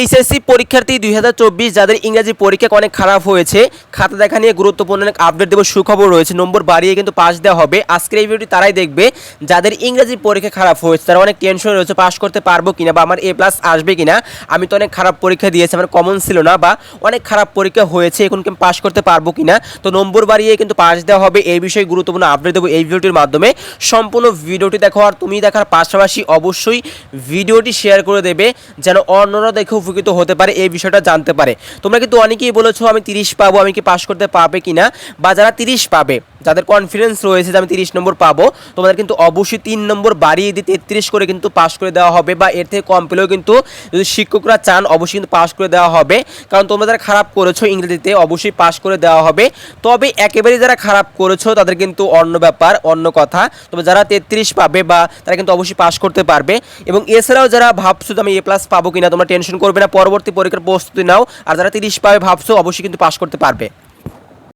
HSC পরীক্ষার্থী দুই চব্বিশ যাদের ইংরাজি পরীক্ষা অনেক খারাপ হয়েছে, খাতা দেখা নিয়ে গুরুত্বপূর্ণ অনেক আপডেট দেবো, সুখবর রয়েছে, নম্বর বাড়িয়ে কিন্তু পাস দেওয়া হবে। আজকের এই ভিডিওটি তারাই দেখবে, যাদের ইংরেজি পরীক্ষা খারাপ হয়েছে, তারা অনেক টেনশন রয়েছে পাস করতে পারব কিনা বা আমার এ প্লাস আসবে কিনা, আমি তো অনেক খারাপ পরীক্ষা দিয়েছি, আমার কমন ছিল না বা অনেক খারাপ পরীক্ষা হয়েছে, এখন কি পাস করতে পারব কিনা, তো নম্বর বাড়িয়ে কিন্তু পাস দেওয়া হবে, এই বিষয়ে গুরুত্বপূর্ণ আপডেট দেবো এই ভিডিওটির মাধ্যমে। সম্পূর্ণ ভিডিওটি দেখো আর তুমি দেখার পাশাপাশি অবশ্যই ভিডিওটি শেয়ার করে দেবে, যেন অন্যরা দেখে উপকৃত হতে পারে, এই বিষয়টা জানতে পারে। তোমরা কিন্তু অনেকেই বলেছ, আমি তিরিশ পাবো, আমি কি পাশ করতে পারবে কিনা? বা যারা তিরিশ পাবে যাদের কনফিডেন্স রয়েছে যে আমি তিরিশ নম্বর পাবো, তোমাদের কিন্তু অবশ্যই তিন নম্বর বাড়িয়ে দিয়ে তেত্রিশ করে কিন্তু পাশ করে দেওয়া হবে বা এর থেকে কম পেলেও কিন্তু যদি শিক্ষকরা চান, অবশ্যই কিন্তু পাশ করে দেওয়া হবে। কারণ তোমরা যারা খারাপ করেছ ইংরেজিতে, অবশ্যই পাশ করে দেওয়া হবে। তবে একেবারেই যারা খারাপ করেছ, তাদের কিন্তু অন্য ব্যাপার, অন্য কথা। তবে যারা তেত্রিশ পাবে বা তারা কিন্তু অবশ্যই পাশ করতে পারবে। এবং এছাড়াও যারা ভাবছ যে আমি এ প্লাস পাবো কিনা, তোমরা টেনশন করবে না, পরবর্তী পরীক্ষার প্রস্তুতি নাও। আর যারা তিরিশ পাবে ভাবছ, অবশ্যই কিন্তু পাশ করতে পারবে।